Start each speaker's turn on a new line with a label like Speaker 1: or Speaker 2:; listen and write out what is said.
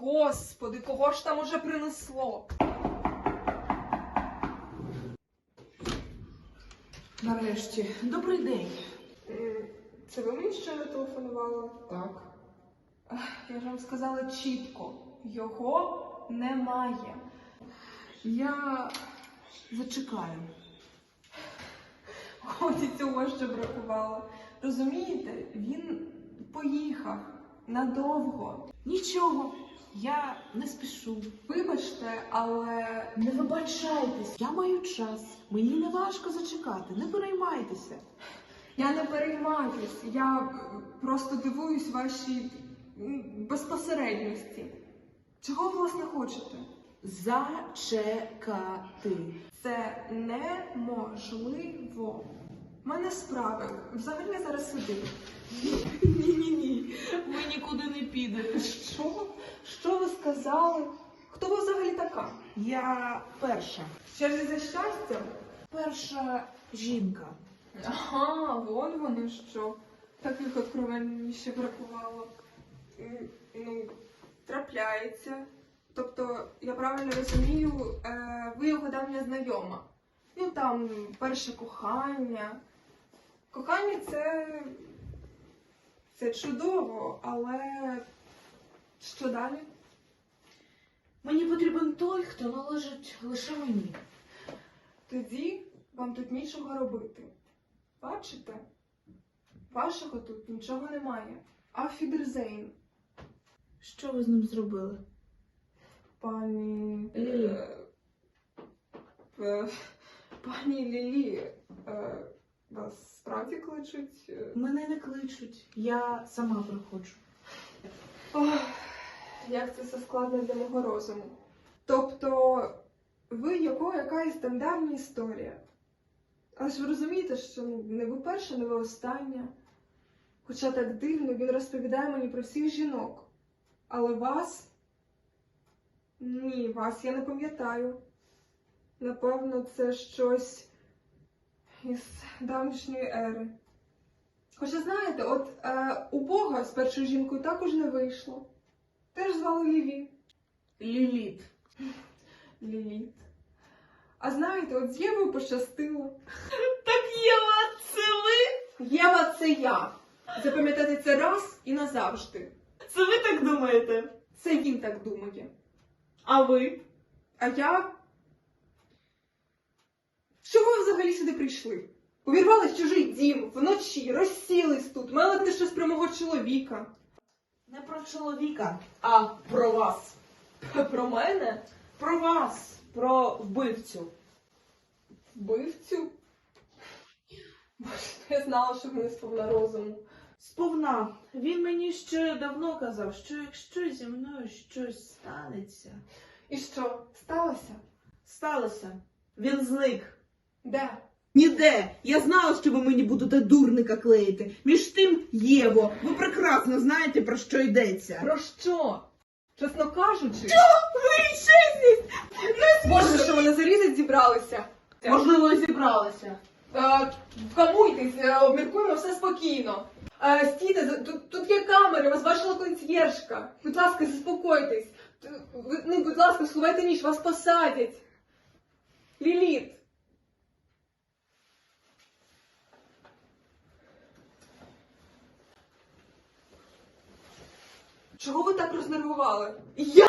Speaker 1: господи, кого ж там уже принесло?
Speaker 2: Нарешті, добрий день.
Speaker 1: Це ви мені не телефонували?
Speaker 2: Так.
Speaker 1: Я ж вам сказала чітко, його немає.
Speaker 2: Я зачекаю.
Speaker 1: От і цього ще бракувало. Розумієте, він поїхав надовго.
Speaker 2: Нічого, я не спішу.
Speaker 1: Вибачте, але
Speaker 2: Не вибачайтесь, я маю час. Мені не важко зачекати, не переймайтеся.
Speaker 1: я не переймаюсь. Я е, просто дивуюсь вашій безпосередності. Чого ви власне хочете?
Speaker 2: Зачекати.
Speaker 1: Це неможливо. У мене справи. Взагалі я зараз сидю.
Speaker 2: Ні-ні-ні, ви нікуди не підете.
Speaker 1: Що? Що ви сказали? Хто ви взагалі така?
Speaker 2: Я перша.
Speaker 1: В черзі за щастям?
Speaker 2: Перша жінка.
Speaker 1: Ага, вон воно що. Таких откровень ще бракувало. Ну, трапляється. Тобто, я правильно розумію, е, ви його давня знайома. Ну там перше кохання. Кохання це. це чудово, але що далі?
Speaker 2: Мені потрібен той, хто належить лише мені.
Speaker 1: Тоді вам тут нічого робити. Бачите? Вашого тут нічого немає. Афідерзейн,
Speaker 2: Що ви з ним зробили?
Speaker 1: пані.
Speaker 2: Лілі.
Speaker 1: е, е, Пані Лілі, е, вас справді кличуть?
Speaker 2: Мене не кличуть, я сама приходжу.
Speaker 1: Ох, як це все складно для мого розуму. Тобто, ви його якась там давня історія. Але ж ви розумієте, що не ви перша, не ви остання. Хоча так дивно, він розповідає мені про всіх жінок. Але вас? Ні, вас я не пам'ятаю. Напевно, це щось із давнішньої ери. Хоча знаєте, от е, у Бога з першою жінкою також не вийшло. Теж звали Ліві.
Speaker 2: Ліліт.
Speaker 1: Ліліт. А знаєте, от з Євою пощастило.
Speaker 2: Так Єва, це ви?
Speaker 1: Єва це я. Запам'ятати це раз і назавжди.
Speaker 2: Це ви так думаєте?
Speaker 1: Це він так думає.
Speaker 2: А ви?
Speaker 1: А я. Чого ви взагалі сюди прийшли? Увірвались в чужий дім, вночі, розсілись тут, мелите щось про мого чоловіка.
Speaker 2: Не про чоловіка, а про вас.
Speaker 1: Про мене?
Speaker 2: Про вас, про вбивцю.
Speaker 1: Вбивцю? Боже, я знала, що ви сповна розуму.
Speaker 2: Сповна, він мені ще давно казав, що якщо зі мною щось станеться.
Speaker 1: І що, сталося?
Speaker 2: Сталося. Він зник.
Speaker 1: Де?
Speaker 3: Ніде. Я знала, що ви мені будете дурника клеїти. Між тим, Єво, ви прекрасно знаєте, про що йдеться.
Speaker 1: Про що? Чесно кажучи,
Speaker 3: Величезність!
Speaker 1: Боже, що мене зарізать зібралися.
Speaker 2: Можливо, зібралися.
Speaker 1: Е, Вгамуйтесь, е, обміркуємо все спокійно. Е, Стійте, за- тут, тут є камери, вас бачила консьєржка. Будь ласка, заспокойтесь. Т- ви- Ну, будь ласка, сховайте ніж, вас посадять. Ліліт. Чого ви так рознервували? Я?